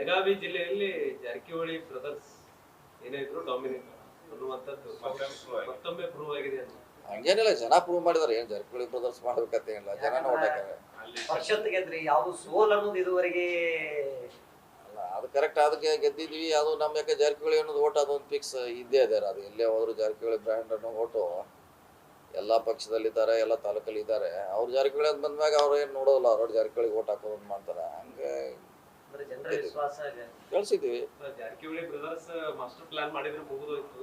ಬೆಳಗಾವಿ ಜಿಲ್ಲೆಯಲ್ಲಿ ಜಾರಕಿಹೊಳಿ ಬ್ರದರ್ಸ್ ಏನಿದ್ರು ಡಾಮಿನೇಟ್ ಅನ್ನುವಂಥದ್ದು ಮತ್ತೊಮ್ಮೆ ಪ್ರೂವ್ ಆಗಿದೆ. ಅಂತ. ಹಂಗೇನಿಲ್ಲ ಜನ ಪ್ರೂವ್ ಮಾಡಿದಾರೆ. ಏನ್ ಜಾರಕಿಹೊಳಿ ಬ್ರದರ್ಸ್ ಮಾಡ್ಬೇಕಂತ ಏನಿಲ್ಲ. ಜನ ಯಾವ್ದು ಸೋಲ್ ಅನ್ನೋದು ಇದುವರೆಗೆ ಅಲ್ಲ ಅದು ಕರೆಕ್ಟ್ ಅದಕ್ಕೆ ಗೆದ್ದಿದ್ವಿ. ಅದು ನಮ್ಮ ಯಾಕೆ ಜಾರಕಿಹೊಳಿ ಅನ್ನೋದು ಓಟ್ ಅದೊಂದು ಫಿಕ್ಸ್ ಇದ್ದೇ ಇದೆ ಅದು ಎಲ್ಲೇ ಹೋದ್ರು ಜಾರಕಿಹೊಳಿ ಬ್ರ್ಯಾಂಡ್ ಅನ್ನೋ ಓಟು. ಎಲ್ಲ ಪಕ್ಷದಲ್ಲಿದ್ದಾರೆ ಎಲ್ಲಾ ತಾಲೂಕಲ್ಲಿ ಇದ್ದಾರೆ ಅವ್ರು ಜಾರಕಿಹೊಳಿ ಅಂತ ಬಂದ್ಮ್ಯಾಗ ಅವ್ರು ಏನ್ ನೋಡೋದಿಲ್ಲ. ಅವ್ರ ಜಾರಕಿಹೊಳಿ ಓಟ್ ಹಾಕೋದು ಮಾಡ್ತಾರೆ. ಕಳ್ಸಿದ್ವಿ ಜಾರಕಿಹೊಳಿ ಬ್ರದರ್ಸ್ ಮಾಸ್ಟರ್ ಪ್ಲಾನ್ ಮಾಡಿದ್ರೆ ಮುಗಿದೋಯ್ತು.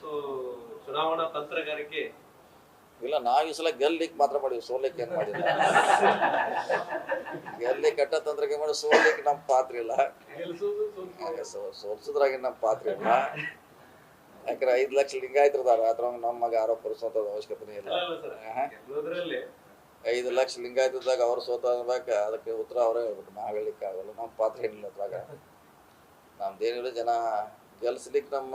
ಸೊ ಚುನಾವಣಾ ತಂತ್ರಗಾರಿಕೆ. ಇಲ್ಲ ನಾವು ಈ ಸಲ ಗೆಲ್ಲಿಕ್ ಮಾತ್ರ ಮಾಡಿವಿ ಸೋಲಿಕ್ಕೆ ಏನ್ ಮಾಡಿಲ್ಲ. ಗೆಲ್ಲಿ ಕಟ್ಟ ತಂತ್ರಕ್ಕೆ ಮಾಡಿ ಸೋಲಿಕ್ಕೆ ನಮ್ ಪಾತ್ರ ಇಲ್ಲ. ಸೋಲ್ಸಿದ್ರಾಗ ನಮ್ಮ ಪಾತ್ರ ಇಲ್ಲ. ಯಾಕಂದ್ರೆ ಐದ್ ಲಕ್ಷ ಲಿಂಗಾಯತರದಾರ ಅದ್ರ ನಮ್ಮ ಮಗ ಆರೋಪ ಪಡಿಸುವಂತ ಅವಶ್ಯಕತೆ ಇಲ್ಲ. ಐದು ಲಕ್ಷ ಲಿಂಗಾಯತದಾಗ ಅವ್ರು ಸೋತ ಅನ್ಬೇಕು ಅದಕ್ಕೆ ಉತ್ತರ ಅವರೇ ಹೇಳ್ಬೇಕು. ನಾವು ಹೇಳಲಿಕ್ಕೆ ಆಗಲ್ಲ ನಮ್ಮ ಪಾತ್ರ ಏನಿಲ್ಲ ಅದ್ರಾಗ. ನಮ್ದೇನಿಲ್ಲ ಜನ. ಗೆಲ್ಸ್ಲಿಕ್ಕೆ ನಮ್ಮ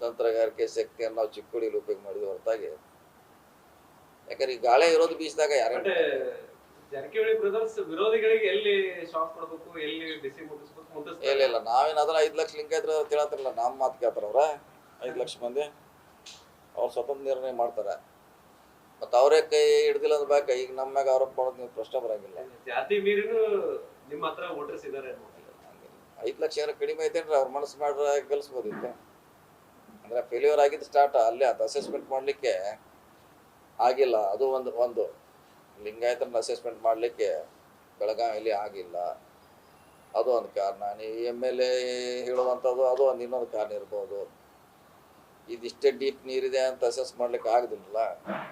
ತಂತ್ರಗಾರಿಕೆ ಶಕ್ತಿಯನ್ನು ನಾವು ಚಿಕ್ಕುಡಿಲಿ ಉಪಯೋಗ ಮಾಡಿದ್ವಿ ಹೊರತಾಗಿ. ಯಾಕಂದ್ರೆ ಈ ಗಾಳಿ ಇರೋದು ಬೀಚದಾಗ ಯಾರು ಬಟ್ ಜಾರಕಿಹೊಳಿ ಬ್ರದರ್ಸ್ ವಿರೋಧಿಗಳಿಗೆ ಎಲ್ಲಿ ಶಾಕ್ ಕೊಡ್ಬೇಕು ಎಲ್ಲಿ ಬಿಸಿ ಮುಟ್ಟಿಸ್ಬೇಕು ಇಲ್ಲ ಇಲ್ಲ. ನಾವೇನಾದ್ರೂ ಐದು ಲಕ್ಷ ಲಿಂಗಾಯತರ ತಿಳತ್ತಿರಲ್ಲ ನಮ್ಮ ಮಾತು ಕೇಳ್ತಾರ ಅವ್ರ ಐದು ಲಕ್ಷ ಮಂದಿ? ಅವ್ರು ಸ್ವತಂತ್ರ ನಿರ್ಣಯ ಮಾಡ್ತಾರೆ. ಮತ್ತು ಅವರೇ ಕೈ ಹಿಡ್ದಿಲ್ಲ ಬ್ಯಾಕ್ ಈಗ ನಮ್ಮ ಮ್ಯಾಗ ಆರೋಪ ಮಾಡೋದು ನೀವು ಪ್ರಶ್ನೆ ಬರಂಗಿಲ್ಲ. ಜಾತಿ ಮೀರಿನೂ ನಿಮ್ಮ ಹತ್ರ ವೋಟರ್ಸ್ ಇದಾರೆ ಐದು ಲಕ್ಷ ಏನೋ ಕಡಿಮೆ ಐತೇನ್ರಿ ಅವ್ರ ಮನಸ್ಸು ಮಾಡ್ರೆ ಗೆಲ್ಸ್ಬೋದಿತ್ತು ಅಂದ್ರೆ ಫೇಲ್ಯೂರ್ ಆಗಿದ್ದು ಸ್ಟಾರ್ಟ್ ಅಲ್ಲೇ ಅದು ಅಸೆಸ್ಮೆಂಟ್ ಮಾಡ್ಲಿಕ್ಕೆ ಆಗಿಲ್ಲ ಅದು ಒಂದು ಒಂದು. ಲಿಂಗಾಯತನ ಅಸೆಸ್ಮೆಂಟ್ ಮಾಡಲಿಕ್ಕೆ ಬೆಳಗಾವಿಯಲ್ಲಿ ಆಗಿಲ್ಲ. ಅದು ಒಂದು ಕಾರಣ. ನೀವು ಎಂ ಎಲ್ ಎ ಹೇಳುವಂಥದ್ದು ಅದು ಒಂದು ಇನ್ನೊಂದು ಕಾರಣ ಇರ್ಬೋದು. ಇದಿಷ್ಟೇ ಡೀಪ್ ನೀರಿದೆ ಅಂತ ಅಸೆಸ್ ಮಾಡ್ಲಿಕ್ಕೆ ಆಗುದಿಲ್ಲ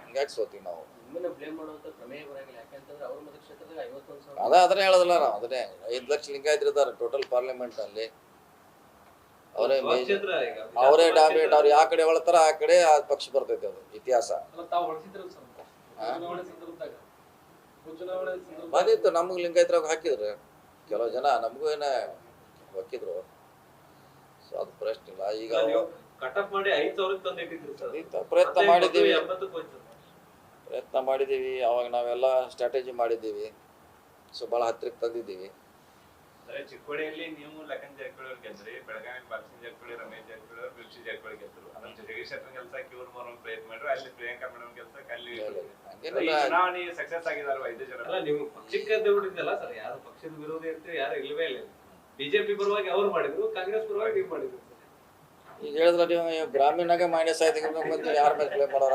ಹಿಂಗಾಗಿ ಸೋತೀವಿ ನಾವು. ಅದ ಅದನ್ನೇ ಹೇಳೋದಿಲ್ಲ ನಾವು. ಅದನ್ನೇ ಐದು ಲಕ್ಷ ಲಿಂಗಾಯತರು ಇದ್ದಾರೆ ಟೋಟಲ್ ಪಾರ್ಲಿಮೆಂಟ್ ಅಲ್ಲಿ. ಅವರೇ ಅವರೇ ಡಾಮಿನೇಟ್ ಅವ್ರು ಯಾವ ಕಡೆ ಹೊಳ್ತಾರ ಆ ಕಡೆ ಆ ಪಕ್ಷ ಬರ್ತೈತಿ ಅದು ಇತಿಹಾಸ. ಬಂದಿತ್ತು ನಮ್ಗೆ ಲಿಂಗಾಯತರಾಗ ಹಾಕಿದ್ರು. ಕೆಲವು ಜನ ನಮಗೂ ಏನ ಹಾಕಿದ್ರು. ಸೊ ಅದು ಪ್ರಶ್ನೆ ಇಲ್ಲ. ಈಗ ನೀವು ಕಟಪ್ ಮಾಡಿ ಐದ್ ಸಾವಿರಕ್ಕೆ ತಂದು ಇಟ್ಟಿದ್ರಿ ಸರ್. ಪ್ರಯತ್ನ ಮಾಡಿದ್ದೀವಿ. ಪ್ರಯತ್ನ ಮಾಡಿದ್ದೀವಿ. ಅವಾಗ ನಾವೆಲ್ಲ ಸ್ಟ್ರಾಟಜಿ ಮಾಡಿದ್ದೀವಿ. ಸೊ ಬಹಳ ಹತ್ತಿರಕ್ಕೆ ತಂದಿದ್ದೀವಿ. ಚಿಕ್ಕೋಡಿಯಲ್ಲಿ ನೀವು ಲಕ್ಕನ್ ಜಾರಕಿಹೊಳಿ ಅವ್ರು ಗೆದ್ರಿ ಬೆಳಗಾವಿ ಬಾಲಸಿಂಗ್ ಜಾರಕಿಹೊಳಿ ರಮೇಶ್ ಜಾರಕಿಹೊಳಿ ಅವರು ಬಿಲ್ಸಿ ಜಾರಕಿಹೊಳಿ ಗೆದ್ರು. ಅದ್ರ ಜಗದೀಶ್ ಶೆಟ್ಟರ್ ಗೆಲ್ಸಕ್ಕೆ ಇವ್ರು ಮೂರು ಪ್ರಯತ್ನ ಮಾಡ್ರು ಅಲ್ಲಿ ಪ್ರಿಯಾಂಕಾ ಮೇಡಮ್ ಕೆಲಸ ಅಲ್ಲಿ ಚುನಾವಣೆ ಸಕ್ಸಸ್ ಆಗಿದಾರಲ್ಲ ಐದು ಜನ? ಅಲ್ಲ ನೀವು ಪಕ್ಷಕ್ಕೆ ಬಿಟ್ಟಿದ್ದಲ್ಲ ಸರ್. ಯಾರು ಪಕ್ಷದ ವಿರೋಧಿ ಅಂತ ಯಾರು ಇಲ್ಲವೇ ಇಲ್ಲ. ಬಿಜೆಪಿ ಪರವಾಗಿ ಅವ್ರು ಮಾಡಿದ್ರು ಕಾಂಗ್ರೆಸ್ ಪರವಾಗಿ ನೀವು ಮಾಡಿದ್ರು ಈಗ ಹೇಳಿದ್ರ ನೀವು ಗ್ರಾಮೀಣಾಗ ಮೈನಸ್ ಆಯ್ತು ಬಂದು ಯಾರ ಮೇಲೆ ಕ್ಲೇಮ್ ಮಾಡೋರ?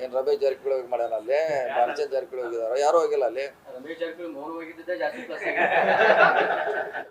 ಏನ್ ರಮೇಶ್ ಜಾರಕಿಹೊಳಿ ಹೋಗಿ ಮಾಡ್ಯಾರ ಅಲ್ಲಿ? ಬಾಲಚಂದ್ ಜಾರಕಿಹೊಳಿ ಹೋಗಿದಾರ? ಯಾರು ಹೋಗಿಲ್ಲ ಅಲ್ಲಿ?